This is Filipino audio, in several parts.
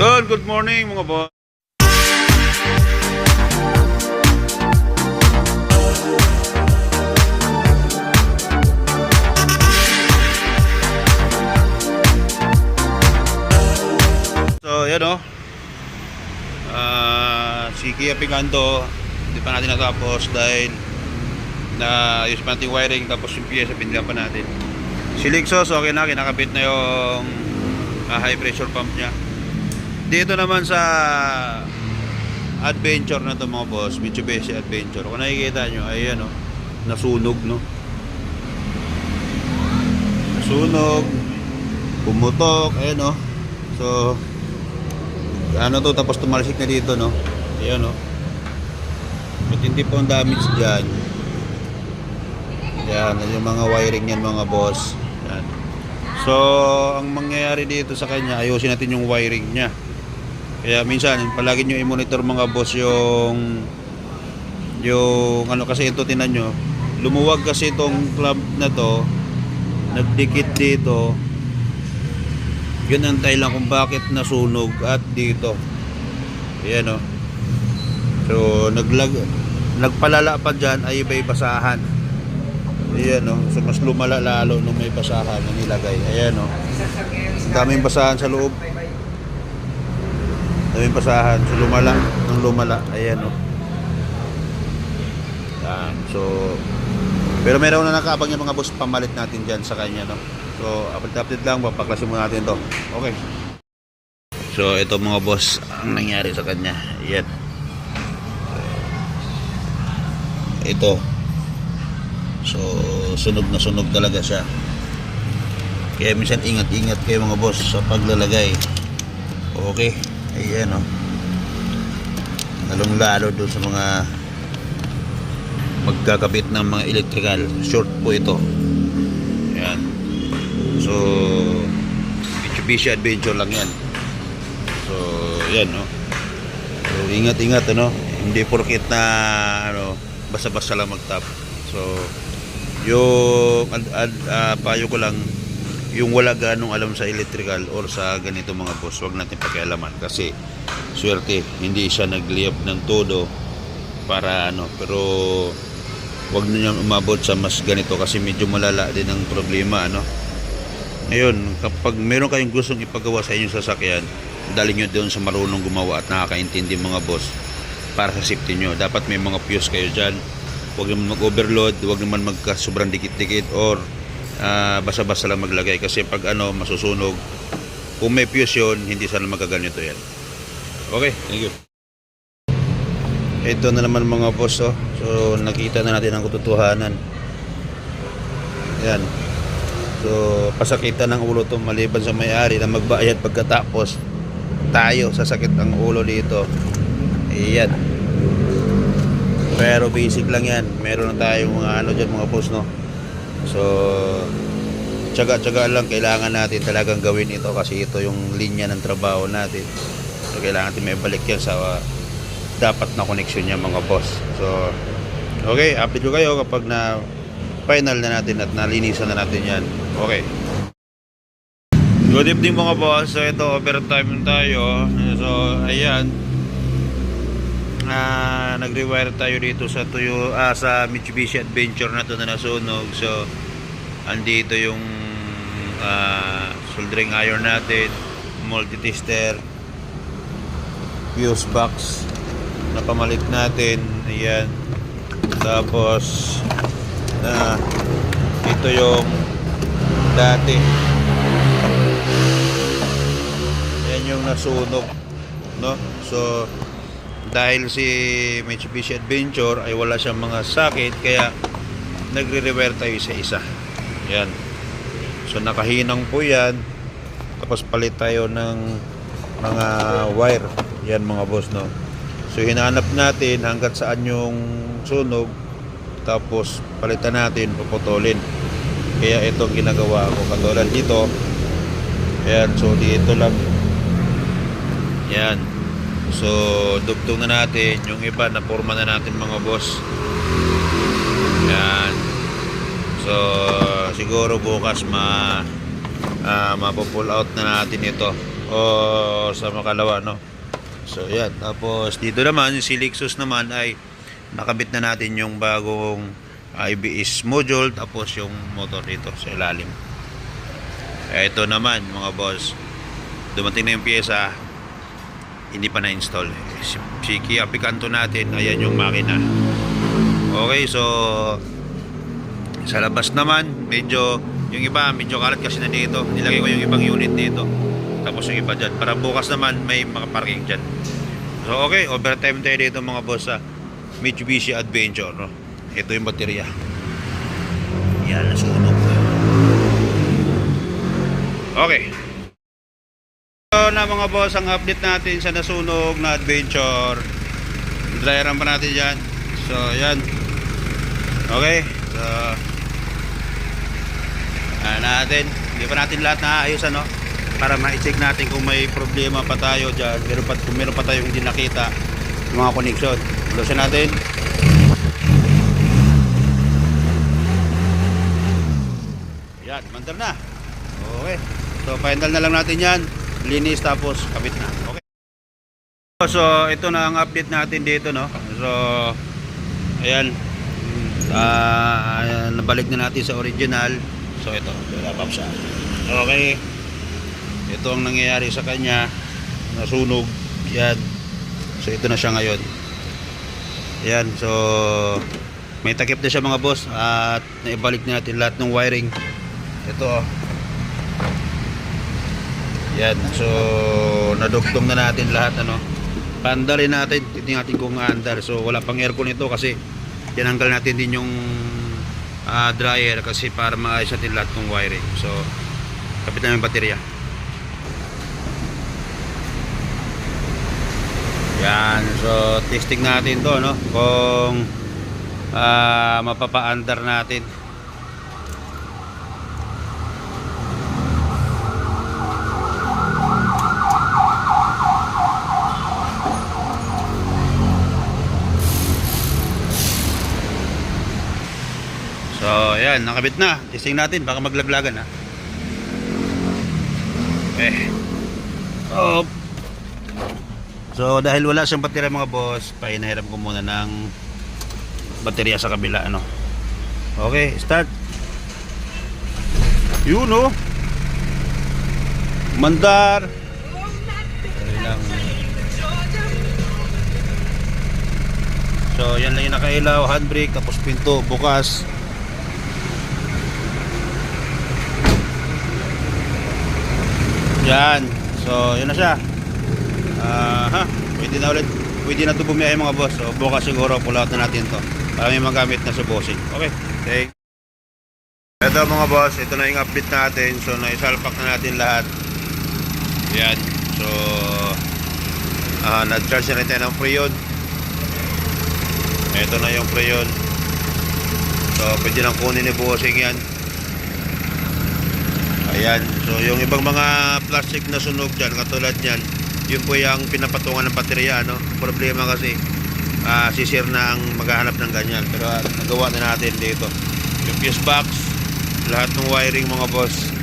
Good, good morning mga boss. So, yan o. Ah, si Kia Picanto, hindi pa natin natapos dahil na ayos pa natin wiring tapos yung pyesa pindihan pa natin. Si Lexus, okay na, kinakabit na yung ah, high pressure pump niya. Dito naman sa adventure na to mga boss, Mitsubishi Adventure. Kung nakikita nyo, ayan o, nasunog no. Nasunog, pumutok, ayan o. So, ano to, tapos tumalsik na dito no. Ayan o. Ba't hindi po ang damage dyan? Yan, yung mga wiring yan mga boss. Yan. So, ang mangyayari dito sa kanya, ayusin natin yung wiring niya. Kaya minsan, palagi nyo i-monitor mga boss yung yung ano kasi ito tinan nyo lumuwag kasi itong club na to nagdikit dito. Yun ang dahilan kung bakit nasunog at dito. Ayan o so naglag nagpalala pa dyan ay may basahan. Ayan o so mas lumala lalo nung may basahan na nilagay. Ayan o daming basahan sa loob daming basahan. So lumala. Nung lumala. Ayan o yan. So pero meron na nakaabang yung mga boss pamalit natin dyan sa kanya no? So update update lang. Papaklasin muna natin to okay. So ito mga boss ang nangyari sa kanya. Yan ito. So sunog na sunog talaga siya. Kaya minsan ingat-ingat kayo mga boss sa paglalagay. Okay ayan o lalong lalo doon sa mga magkakabit ng mga electrical. Short po ito. Yan so Mitsubishi Adventure lang yan. So yan no so ingat ingat ano. Hindi porkit na ano basta basta lang magtap. So yung ad, ad, ah, payo ko lang yung wala ganong alam sa electrical or sa ganito mga boss wag natin pakialaman kasi swerte hindi siya nagliyap ng todo para ano. Pero wag niyo umabot sa mas ganito kasi medyo malala din ang problema ano. Ngayon kapag meron kayong gustong ipagawa sa inyong sasakyan dali nyo doon sa marunong gumawa at nakakaintindi mga boss para sa safety nyo dapat may mga fuse kayo dyan. Huwag naman mag overload huwag naman magka sobrang dikit-dikit or ah, basa-basa lang maglagay kasi pag ano masusunog kung may fuse yun hindi sana magaganito yan okay thank you ito na naman mga boss oh. So nakita na natin ang katotohanan. Yan. So pasakita ng ulo to maliban sa may-ari na magbayad pagkatapos tayo sasakit ang ulo dito. Iyan. Pero basic lang yan. Meron na tayong mga ano dyan mga boss no. So tsaga-tsaga lang kailangan natin talagang gawin ito kasi ito yung linya ng trabaho natin. So kailangan natin may balik yan sa dapat na connection niya mga boss. So, okay, update ko kayo kapag na final na natin at nalinisan na natin yan. Okay. Good evening mga boss. So, ito, overtime tayo. So, ayan. Ah, nag-rewire tayo dito sa Tuyo, ah, sa Mitsubishi Adventure na to na nasunog. So, andito yung ah, soldering iron natin, multi-tester, fuse box, napamalit natin. Ayan. Tapos na ito yung dati. Yan yung nasunog no? So dahil si Mitsubishi Adventure ay wala siyang mga sakit kaya nagre-repair tayo isa isa yan so nakahinang po yan tapos palit tayo ng mga wire yan mga boss no So hinanap natin hanggat saan yung sunog tapos palitan natin, puputulin. Kaya ito ginagawa ko katulad dito. Ayan, so dito lang. Yan. So dugtong na natin yung iba na forma na natin mga boss. Yan. So siguro bukas ma uh, mapo-pull out na natin ito. O sa makalawa no? So yan. Tapos dito naman yung si Lexus naman ay nakabit na natin yung bagong IBS module tapos yung motor dito sa ilalim. Ito naman mga boss. Dumating na yung pyesa hindi pa na-install. Si, si Kia Picanto natin ayan yung makina. Okay so sa labas naman medyo yung iba medyo kalat kasi na dito. Nilagay ko yung ibang unit dito. Tapos yung iba dyan. Para bukas naman may makaparking dyan. So okay overtime tayo dito mga boss sa Mitsubishi Adventure no? ito yung baterya. Yan nasunog. Okay na mga boss ang update natin sa nasunog na Adventure. Dryeran pa natin dyan. So yan. Okay. So ah, natin? Hindi pa natin lahat naayos ano? Para ma-check natin kung may problema pa tayo dyan. Meron pa, kung meron pa tayong hindi nakita mga connection. Lusin natin. Yan mandar na. Okay. So final na lang natin yan linis tapos kabit na. Okay. So ito na ang update natin dito no? So ayan. Ah, nabalik na natin sa original. So ito. Wala pa siya. Okay. Ito ang nangyayari sa kanya. Nasunog. Yan so ito na siya ngayon. Yan so may takip na siya mga boss. At naibalik na natin lahat ng wiring. Ito oh. Yan so nadugtong na natin lahat ano. Paandarin natin titingnan natin kung andar. So wala pang aircon ito kasi tinanggal natin din yung ah, dryer kasi para maayos natin lahat ng wiring. So kapit namin yung baterya. Yan so testing natin to no kung ah, mapapa-under natin So, ayan, nakabit na. Testing natin, baka maglaglagan ha. Okay. Oh. So, dahil wala siyang baterya mga boss, painahiram ko muna ng baterya sa kabila, ano. Okay, start. Yun, oh. Mandar. So, yan lang yung nakailaw, handbrake, tapos pinto, bukas. Yan. So, yun na siya. Ha. Pwede na ulit. Pwede na ito bumiyahe mga boss. So, bukas siguro pull na natin to. Para may magamit na sa bossing. Okay. Okay. Ito mga boss, ito na yung update natin. So, naisalpak na natin lahat. Yan. So, ah, nag-charge na tayo ng freon. Ito na yung freon. So, pwede lang kunin ni bossing yan. Ayan. So, yung ibang mga plastic na sunog dyan, katulad yan, yun po yung pinapatungan ng baterya, no? Problema kasi, ah sisir na ang maghahanap ng ganyan. Pero ah, nagawa na natin dito. Yung fuse box, lahat ng wiring mga boss,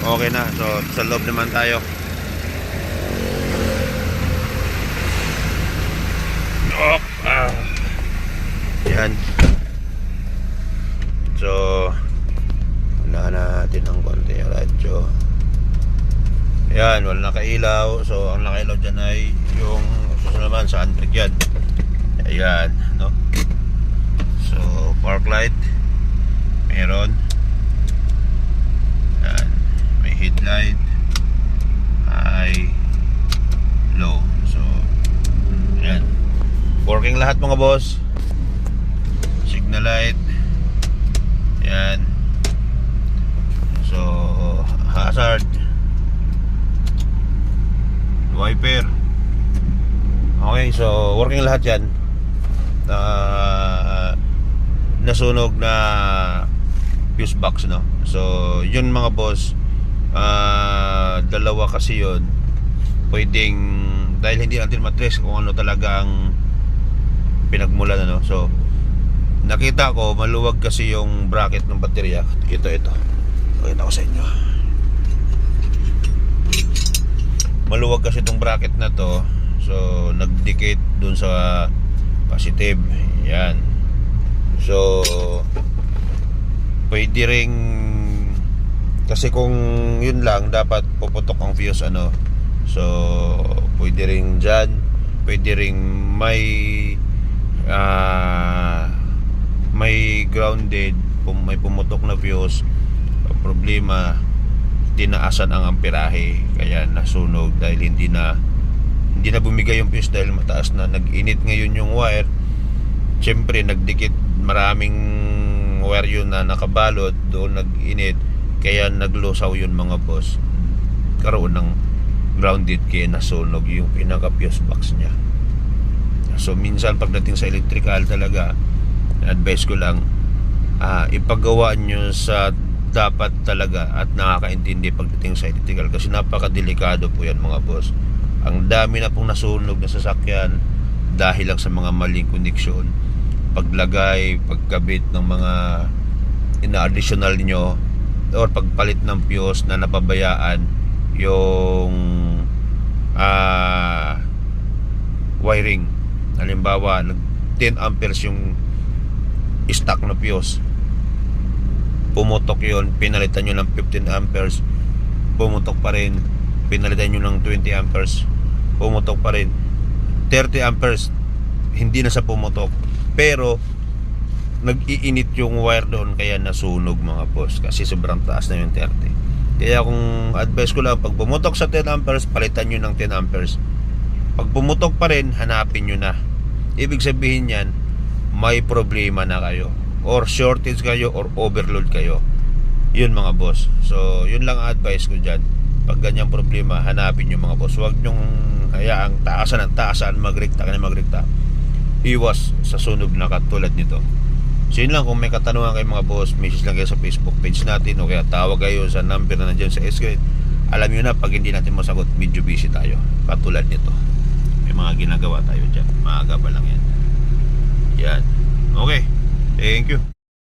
okay na. So, sa loob naman tayo. Oh, ah. Yan. So, wala natin ng konti yung radyo yan wala nakailaw so ang nakailaw dyan ay yung susunod naman sa handbrake yan. Ayan no so park light. Meron. Yan may headlight high low. So yan. Working lahat mga boss. Signal light. Yan. So, hazard. Wiper. Okay, so working lahat yan. Uh, nasunog na fuse box, no? So, yun mga boss, ah, dalawa kasi yun. Pwedeng, dahil hindi natin matres kung ano talaga ang pinagmulan, ano? So, nakita ko, maluwag kasi yung bracket ng baterya. Ito, ito. Pakita ko sa inyo. Maluwag kasi itong bracket na to. So nagdikit dun sa positive. Yan. So pwede ring kasi kung yun lang dapat puputok ang fuse ano. So pwede ring dyan. Pwede ring may ah may grounded may pumutok na fuse problema tinaasan ang amperahe kaya nasunog dahil hindi na hindi na bumigay yung fuse dahil mataas na. Nag-init ngayon yung wire. Syempre nagdikit maraming wire yun na nakabalot doon nag-init kaya naglosaw yun mga boss. Karoon ng grounded kaya nasunog yung pinaka fuse box niya. So minsan pagdating sa electrical talaga advice ko lang ah, ipagawa nyo sa dapat talaga at nakakaintindi pagdating sa electrical kasi napakadelikado po yan mga boss. Ang dami na pong nasunog na sasakyan dahil lang sa mga maling koneksyon paglagay, pagkabit ng mga ina-additional nyo or pagpalit ng fuse na napabayaan yung ah wiring. Halimbawa nag 10 amperes yung stock na fuse pumutok yun pinalitan nyo ng 15 amperes. Pumutok pa rin pinalitan nyo ng 20 amperes. Pumutok pa rin. 30 amperes hindi na sa pumutok. Pero nag-iinit yung wire doon kaya nasunog mga boss kasi sobrang taas na yung 30 kaya kung advice ko lang pag pumutok sa 10 amperes palitan nyo ng 10 amperes. Pag pumutok pa rin hanapin nyo na. Ibig sabihin yan may problema na kayo or shortage kayo or overload kayo. Yun mga boss. So yun lang ang advice ko dyan. Pag ganyang problema hanapin nyo mga boss. Huwag nyong hayaang taasan ang taasan magrikta ka na magrikta iwas sa sunog na katulad nito. So yun lang. Kung may katanungan kayo mga boss message lang kayo sa facebook page natin o kaya tawag kayo sa number na nandyan sa screen alam nyo na pag hindi natin masagot medyo busy tayo. Katulad nito. May mga ginagawa tayo dyan. Maaga pa lang yan. Yan. Okay thank you